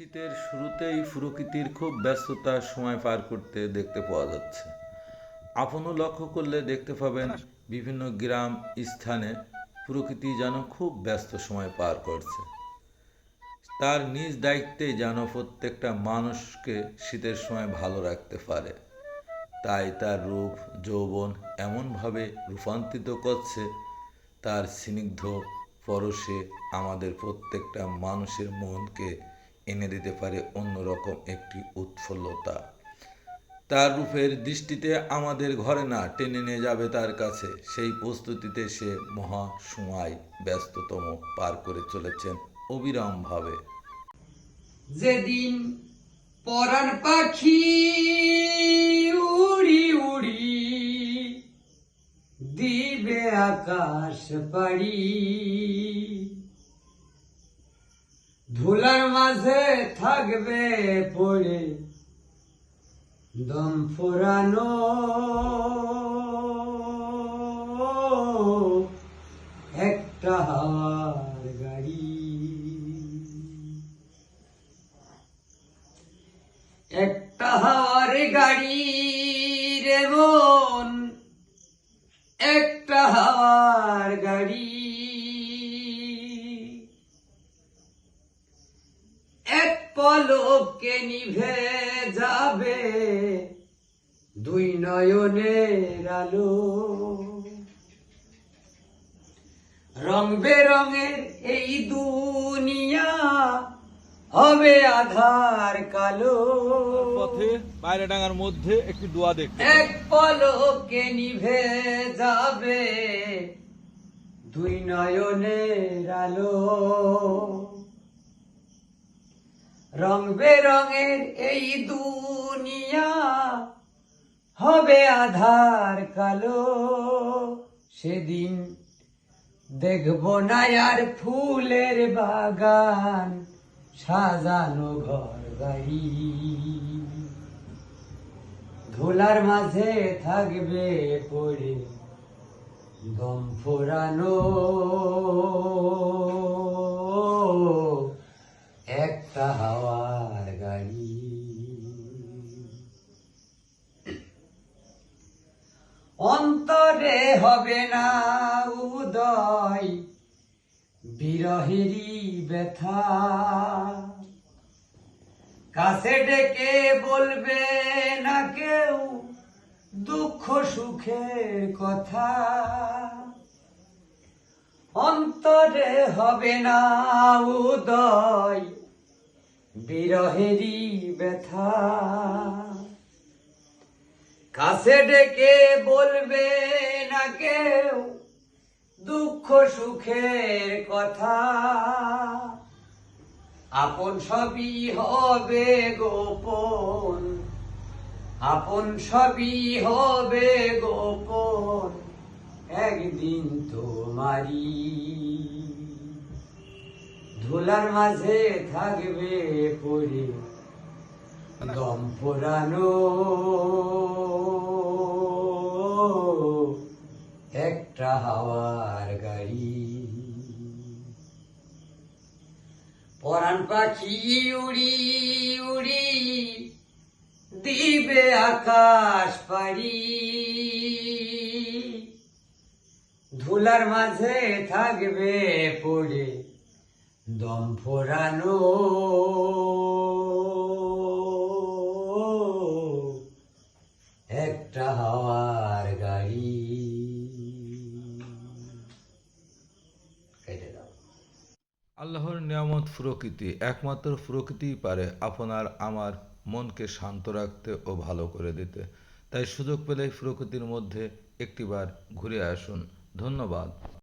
শীতের শুরুতেই প্রকৃতির খুব ব্যস্ততা সময় পার করতে দেখতে পাওয়া যাচ্ছে। আপনও লক্ষ্য করলে দেখতে পাবেন বিভিন্ন গ্রাম, স্থানে প্রকৃতি যেন খুব ব্যস্ত সময় পার করছে। তার নিজ দায়িত্বে যেন প্রত্যেকটা মানুষকে শীতের সময় ভালো রাখতে পারে। তাই তার রূপ, যৌবন এমনভাবে রূপান্তরিত করছে, তার স্নিগ্ধ পরশে আমাদের প্রত্যেকটা মানুষের মনকে এনে দিতে পারে অন্যরকম একটি উৎফুল্লতা। তার রূপের দৃষ্টিতে আমাদের ঘরে না টেনে নিয়ে যাবে তার কাছে। সেই প্রস্তুতিতে সে মহা সময় ব্যস্ততম পার করে চলেছেন অবিরামভাবে। যেদিন পরাণ পাখি উড়ি উড়ি দিবে আকাশ পাড়ি। ধুলার মাঝে থাকবে পড়ে দম ফুরানো। একটা হাওয়ার গাড়ি। একটা হাওয়ার গাড়ি রে মন, একটা হাওয়ার গাড়ি। পলকে নিভে যাবে দুই নয়নের আলো। রং বেরঙের এই দুনিয়া হবে আধার কালো। পথে বাইরে ডাঙার মধ্যে একটি দোয়া দেখতে এক পলকে নিভে যাবে দুই নয়নের আলো। রং বেরঙের এই দুনিয়া হবে আধার কালো। সেদিন দেখব না আর ফুলের বাগান, সাজানো ঘর বাড়ি। ধুলার মাঝে থাকবে পড়ে দম ফোরানো একটা হাওয়ার গাড়ি। অন্তরে হবে না উদয়, বিরহেরই ব্যথা। কাছে ডেকে বলবে না কেউ দুঃখ সুখের কথা। অন্তরে হবে না উদয় বিরহেরই ব্যথা। কাছে ডেকে বলবে না কেউ দুঃখ সুখের কথা। আপন সবই হবে গোপন। আপন সবই হবে গোপন। একদিন তোমারি ধুলার মাঝে থাকবে পড়ে দম ফোরানো একটা হাওয়ার গাড়ি। পরাণ পাখি উড়ি উড়ি, দিবে আকাশ পাড়ি। ধুলার মাঝে থাকবে পড়ে দম ফোরানো একটা হাওয়ার গাড়ি। আল্লাহর নিয়ামত প্রকৃতি, একমাত্র প্রকৃতিই পারে আপনার আমার মনকে শান্ত রাখতে ও ভালো করে দিতে। তাই সুযোগ পেলেই প্রকৃতির মধ্যে একটিবার ঘুরে আসুন। ধন্যবাদ।